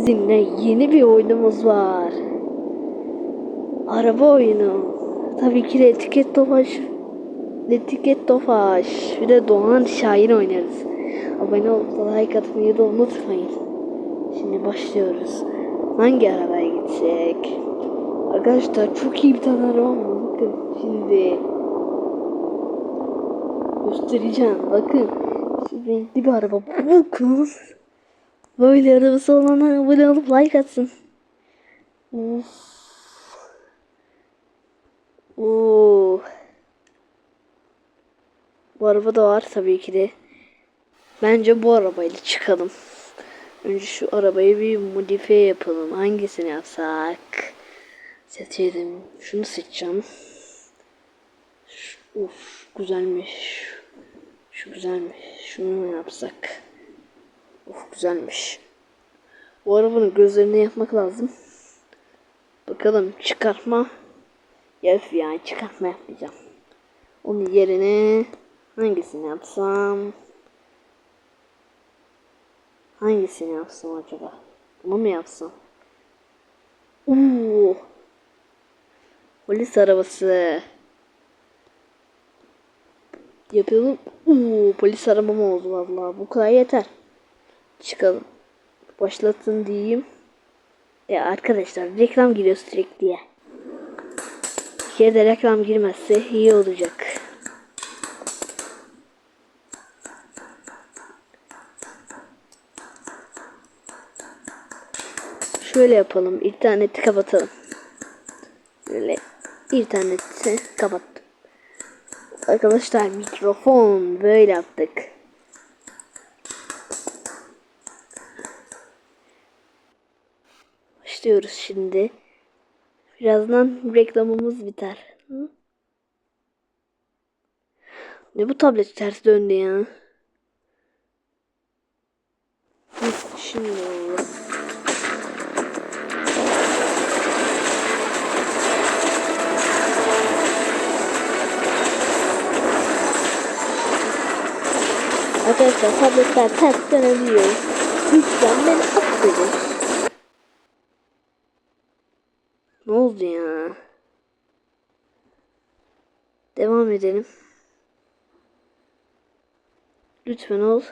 Sizinle yeni bir oyunumuz var. Araba oyunu. Tabii ki de etiket tofaş. Etiket tofaş. Bir de Doğan Şahin oynarız. Abone olup like atmayı da unutmayın. Şimdi başlıyoruz. Hangi arabaya gitsek? Arkadaşlar çok iyi bir tane araba. Bakın şimdi. Göstereceğim. Bakın. Şu renkli bir araba. Bakın. Böyle arabası olanlar abone olup like atsın. Of. Oo. Bu araba da var tabii ki de. Bence bu arabayla çıkalım. Önce şu arabayı bir modifiye yapalım. Hangisini yapsak? Seçelim. Şunu seçeceğim. Şu- Of güzelmiş. Şu güzelmiş. Şunu yapsak? Of güzelmiş. Bu arabanın gözlerini yapmak lazım. Bakalım çıkartma. Yaf yani çıkartma yapmayacağım. Onun yerine hangisini yapsam? Hangisini yapsam acaba? Bunu mu yapsam? Oo. Polis arabası. Yapalım. Oo, polis arabam oldu vallahi. Bu kadar yeter. Çıkalım. Başlatın diyeyim. Ya arkadaşlar reklam giriyor sürekli ya. Bir kere de reklam girmezse iyi olacak. Şöyle yapalım. İnterneti kapatalım. Böyle interneti kapattım. Arkadaşlar mikrofon böyle yaptık. Başlıyoruz şimdi. Birazdan reklamımız biter. Hı? Ne bu tablet ters döndü ya? Şimdi oldu. Arkadaşlar tabletler ters dönebiliyor. Lütfen beni affedin. Ne oldu ya? Devam edelim. Lütfen ol.